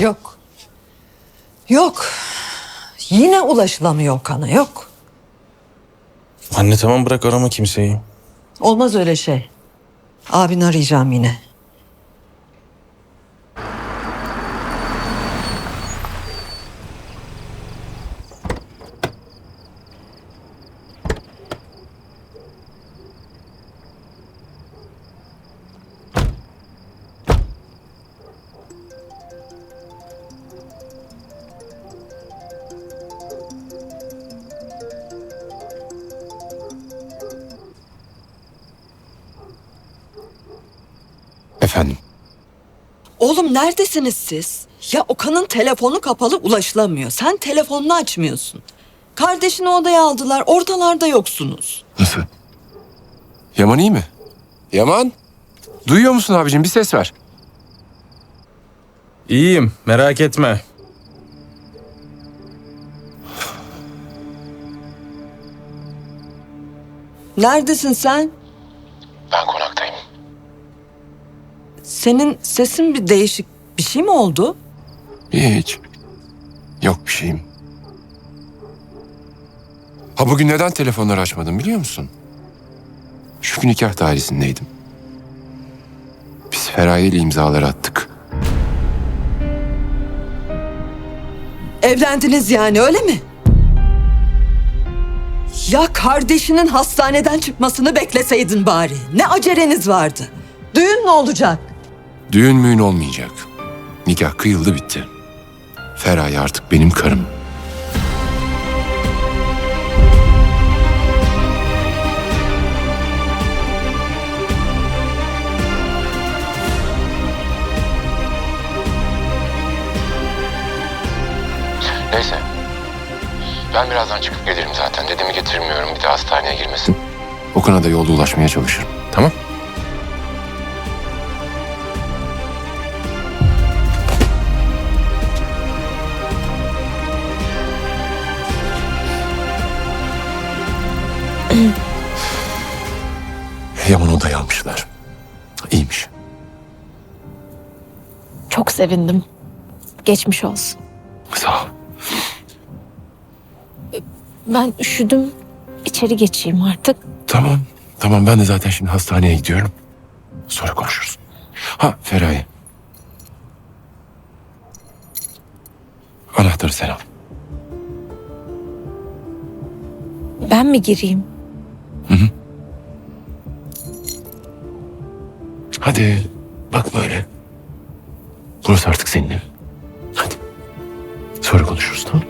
Yok. Yok. Yine ulaşılamıyor Okan'a yok. Anne tamam bırak arama kimseyi. Olmaz öyle şey. Abini arayacağım yine. Efendim? Oğlum neredesiniz siz? Ya Okan'ın telefonu kapalı ulaşılamıyor. Sen telefonunu açmıyorsun. Kardeşini odaya aldılar. Ortalarda yoksunuz. Nasıl? Yaman iyi mi? Yaman? Duyuyor musun abicim? Bir ses ver. İyiyim merak etme. Neredesin sen? Ben konaktayım. Senin sesin bir değişik. Bir şey mi oldu? Hiç. Yok bir şeyim. Ha bugün neden telefonları açmadım biliyor musun? Gün nikah dairesindeydim. Biz Feraye ile imzaları attık. Evlendiniz yani öyle mi? Ya kardeşinin hastaneden çıkmasını bekleseydin bari. Ne aceleniz vardı? Düğün ne olacak? Düğün müğün olmayacak. Nikah kıyıldı bitti. Feraye artık benim karım. Neyse. Ben birazdan çıkıp gelirim zaten. Dedemi getirmiyorum. Bir de hastaneye girmesin. Okan'a da yolda ulaşmaya çalışırım. Tamam? Yaman odayı almışlar. İyiymiş. Çok sevindim. Geçmiş olsun. Sağ ol. Ben üşüdüm. İçeri geçeyim artık. Tamam. Tamam ben de zaten şimdi hastaneye gidiyorum. Sonra konuşuruz. Ha Feraye. Anahtarı sen al. Ben mi gireyim? Hadi bak böyle. Burası artık senin evin. Hadi. Sonra konuşuruz tamam mı?